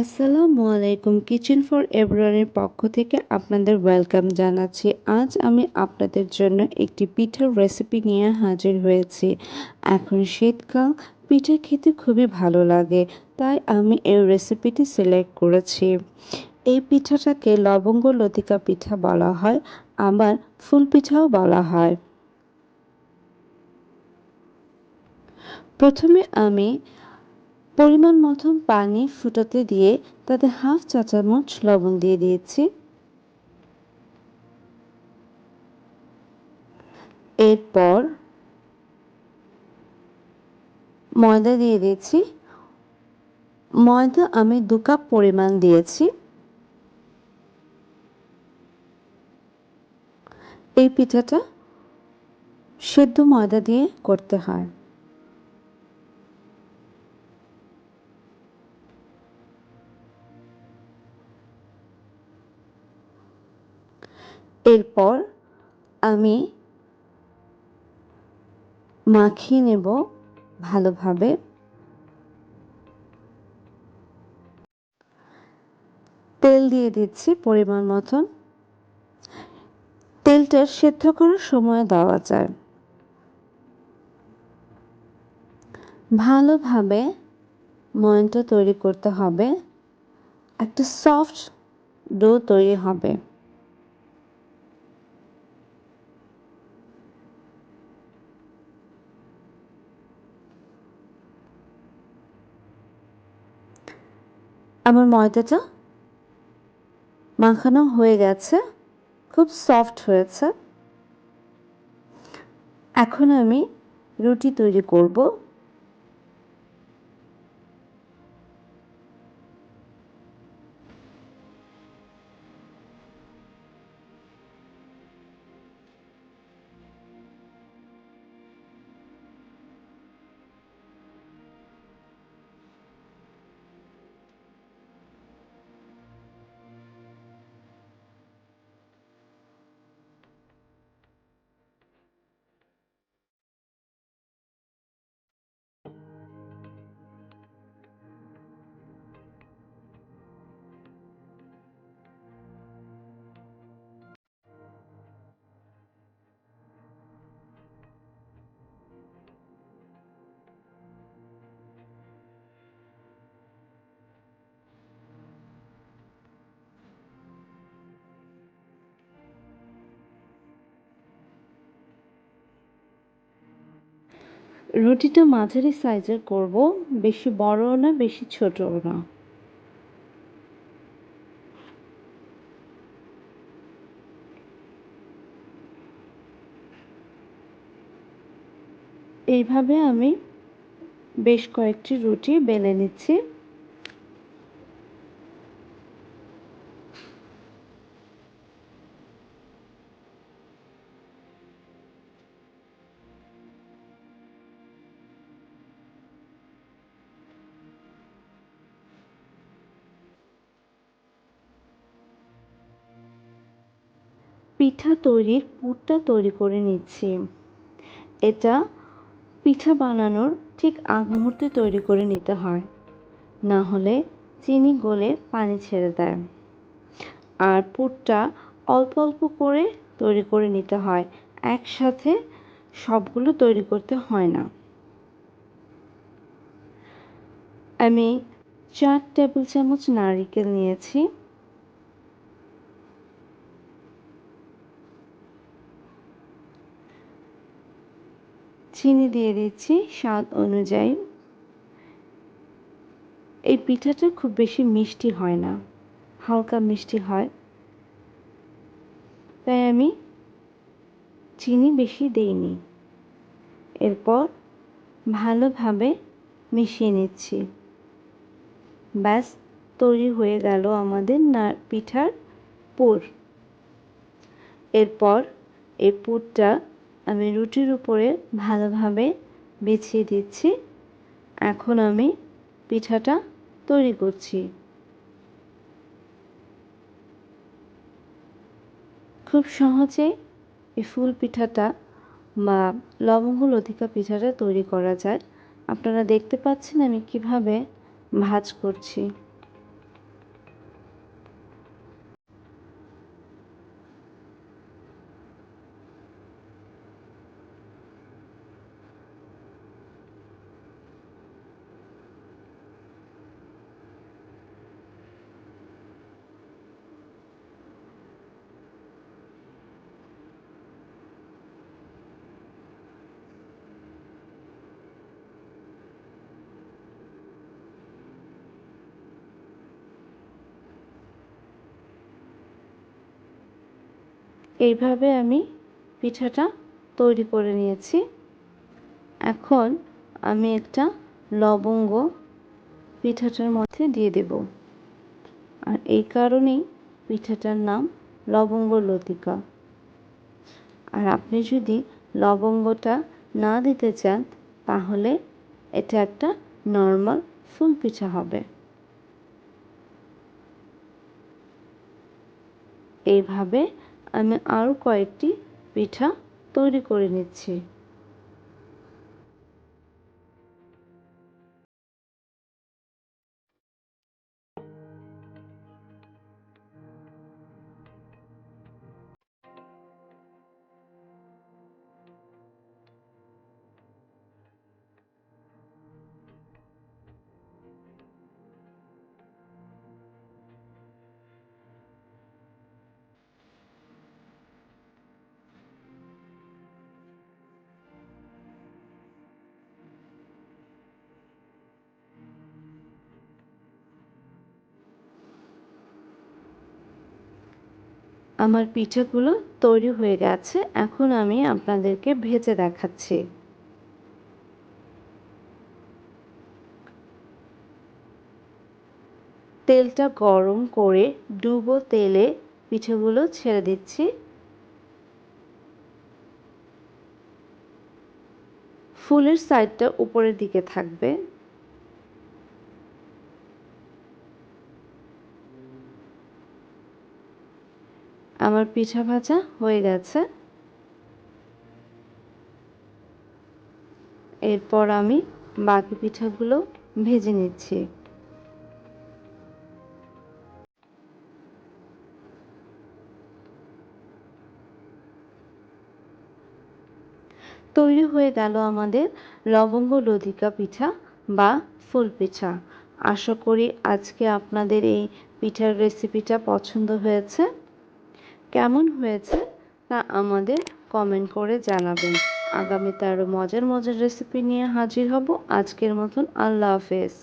আসসালামু আলাইকুম kitchen for এভরিওয়ানের পক্ষ থেকে আপনাদের ওয়েলকাম জানাচ্ছি। আজ আমি আপনাদের জন্য একটি পিঠার রেসিপি নিয়ে হাজির হয়েছি। এখন শীতকাল, পিঠা খেতে খুবই ভালো লাগে, তাই আমি এই রেসিপিটি সিলেক্ট করেছি। এই পিঠাটাকে লবঙ্গ, লতিকা পিঠা বলা হয়, আবার ফুল পিঠাও বলা হয়। প্রথমে আমি পরিমাণ মতন পানি ফুটাতে দিয়ে তাতে হাফ চা চামচ লবণ দিয়ে দিয়েছি। এরপর ময়দা দিয়ে দিয়েছি। ময়দা আমি দু কাপ পরিমাণ দিয়েছি। এই পিঠাটা সেদ্ধ ময়দা দিয়ে করতে হয়। এরপর আমি মাখিয়ে নেব ভালোভাবে। তেল দিয়ে দিচ্ছি পরিমাণ মতন। তেলটা সেদ্ধ করার সময় দেওয়া যায়। ভালোভাবে ময়নটা তৈরি করতে হবে। একটা সফট ডো তৈরি হবে। আমার ময়দাটা মাখানো হয়ে গেছে খুব সফট হয়েছে। এখন আমি রুটি তৈরি করব। রুটিটা মাঝারি সাইজের করব, বেশি বড় না, বেশি ছোট না। এইভাবে আমি বেশ কয়েকটি রুটি বেলে নিচ্ছি। পিঠা তৈরির পুরটা তৈরি করে নিচ্ছি। এটা পিঠা বানানোর ঠিক আগ মুহূর্তে তৈরি করে নিতে হয়। না হলে চিনি গলে পানি ছেড়ে দেয়। আর পুরটা অল্প অল্প করে তৈরি করে নিতে হয়। একসাথে সবগুলো তৈরি করতে হয় না। আমি চার টেবিল চামচ নারিকেল নিয়েছি। চিনি দিয়ে দিচ্ছি স্বাদ অনুযায়ী। এই পিঠাটা খুব বেশি মিষ্টি হয় না, হালকা মিষ্টি হয়। তাই আমি চিনি বেশি দেইনি। এরপর ভালোভাবে মিশিয়ে নিচ্ছি। ব্যাস, তৈরি হয়ে গেল আমাদের না, পিঠার পুর। এরপর এই পুরটা আমি রুটির উপরে ভালোভাবে বেছিয়ে দিচ্ছি। এখন আমি পিঠাটা তৈরি করছি। খুব সহজে এই ফুল পিঠাটা বা লবঙ্গ লতিকা পিঠাটা তৈরি করা যায়। আপনারা দেখতে পাচ্ছেন আমি কীভাবে ভাজ করছি। এইভাবে আমি পিঠাটা তৈরি করে নিয়েছি। এখন আমি একটা লবঙ্গ পিঠাটার মধ্যে দিয়ে দেব। আর এই কারণেই পিঠাটার নাম লবঙ্গ লতিকা। আর আপনি যদি লবঙ্গটা না দিতে চান, তাহলে এটা একটা নর্মাল ফুল পিঠা হবে। এইভাবে আমি আরও কয়েকটি পিঠা তৈরি করে নিচ্ছি। আমার পিঠাগুলো তৈরি হয়ে গেছে, এখন আমি আপনাদেরকে ভেজে দেখাচ্ছি। তেলটা গরম করে ডুবো তেলে পিঠেগুলো ছেড়ে দিচ্ছি। ফুলের সাইডটা উপরের দিকে থাকবে। আমার পিঠা ভাজা হয়ে গেছে। এরপর আমি বাকি পিঠাগুলো ভেজে নিচ্ছি। তৈরি হয়ে গেল আমাদের লবঙ্গ লতিকা পিঠা বা ফুল পিঠা। আশা করি আজকে আপনাদের এই পিঠার রেসিপিটা পছন্দ হয়েছে। কেমন হয়েছে? তা আমাদের কমেন্ট করে জানাবেন। আগামীতে আরও মজার মজার রেসিপি নিয়ে হাজির হব। আজকের মতন আল্লাহ হাফেজ।